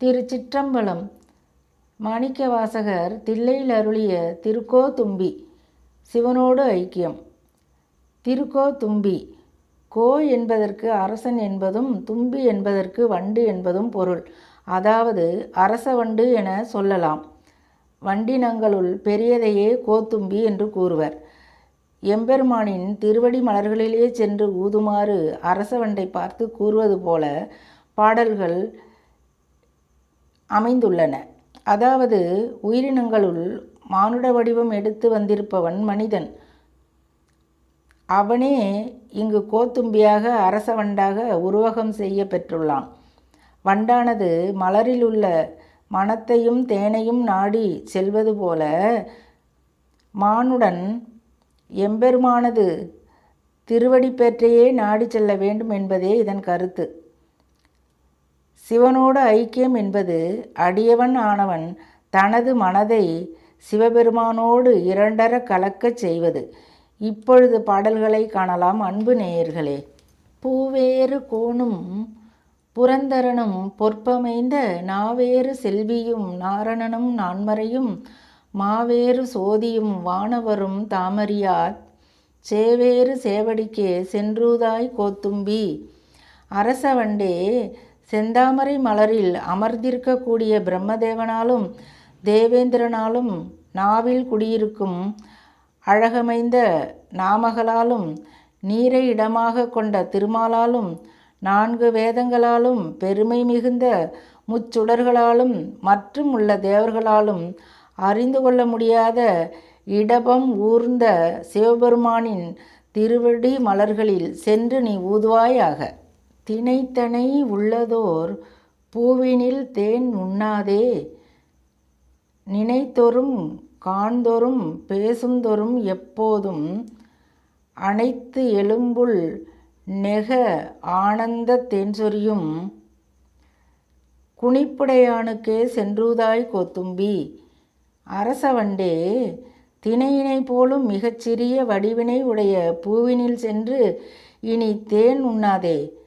திருச்சிற்றம்பலம். மாணிக்கவாசகர் தில்லையில் அருளிய திருக்கோ தும்பி சிவனோடு ஐக்கியம். திருக்கோ தும்பி கோ என்பதற்கு அரசன் என்பதும் தும்பி என்பதற்கு வண்டு என்பதும் பொருள். அதாவது அரச வண்டு என சொல்லலாம். வண்டினங்களுள் பெரியதையே கோத்தும்பி என்று கூறுவர். எம்பெருமானின் திருவடி மலர்களிலே சென்று ஊதுமாறு அரச வண்டை பார்த்து கூறுவது போல பாடல்கள் அமைந்துள்ளன. அதாவது உயிரினங்களுள் மானுட வடிவம் எடுத்து வந்திருப்பவன் மனிதன். அவனே இங்கு கோத்தும்பியாக அரச வண்டாக உருவகம் செய்ய பெற்றுள்ளான். வண்டானது மலரில் உள்ள மனத்தையும் தேனையும் நாடி செல்வது போல மானுடன் எம்பெருமானது திருவடிப்பேற்றையே நாடி செல்ல வேண்டும் என்பதே இதன் கருத்து. சிவனோடு ஐக்கியம் என்பது அடியவன் ஆனவன் தனது மனதை சிவபெருமானோடு இரண்டர கலக்கச் செய்வது. இப்பொழுது பாடல்களை காணலாம். அன்பு நேயர்களே பூவேறு கோணும் புரந்தரனும் பொற்பமைந்த நாவேறு செல்வியும் நாரணனும் நான்மறையும் மாவேறு சோதியும் வானவரும் தாமரியார் சேவேறு சேவடிக்கே சென்றூதாய் கோத்தும்பி. அரசவண்டே செந்தாமரை மலரில் அமர்ந்திருக்கக்கூடிய பிரம்மதேவனாலும் தேவேந்திரனாலும் நாவில் குடியிருக்கும் அழகமைந்த நாமகளாலும் நீரை இடமாக கொண்ட திருமாலாலும் நான்கு வேதங்களாலும் பெருமை மிகுந்த முச்சுடர்களாலும் மற்றும் உள்ள தேவர்களாலும் அறிந்து கொள்ள முடியாத இடபம் ஊர்ந்த சிவபெருமானின் திருவடி மலர்களில் சென்று நீ ஊதுவாயாக. தினைத்தனை உள்ளதோர் பூவினில் தேன் உண்ணாதே. நினைத்தொரும் காண்தொரும் பேசுந்தொரும் எப்போதும் அனைத்து எலும்புள் நெக ஆனந்த தென்சொரியும் குனிப்புடையானுக்கே சென்றுதாய் கோத்தும்பி. அரசவண்டே தினையினை போலும் மிகச்சிறிய வடிவினை உடைய பூவினில் சென்று இனி தேன் உண்ணாதே.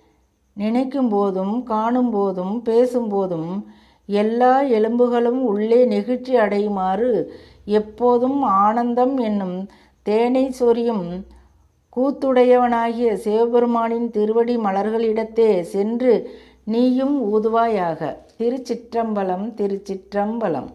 நினைக்கும் போதும் காணும் போதும் பேசும்போதும் எல்லா எலும்புகளும் உள்ளே நெகிழ்ச்சி அடையுமாறு எப்போதும் ஆனந்தம் என்னும் தேனை சொரியும் கூத்துடையவனாகிய சிவபெருமானின் திருவடி மலர்களிடத்தே சென்று நீயும் ஊதுவாயாக. திருச்சிற்றம்பலம் திருச்சிற்றம்பலம்.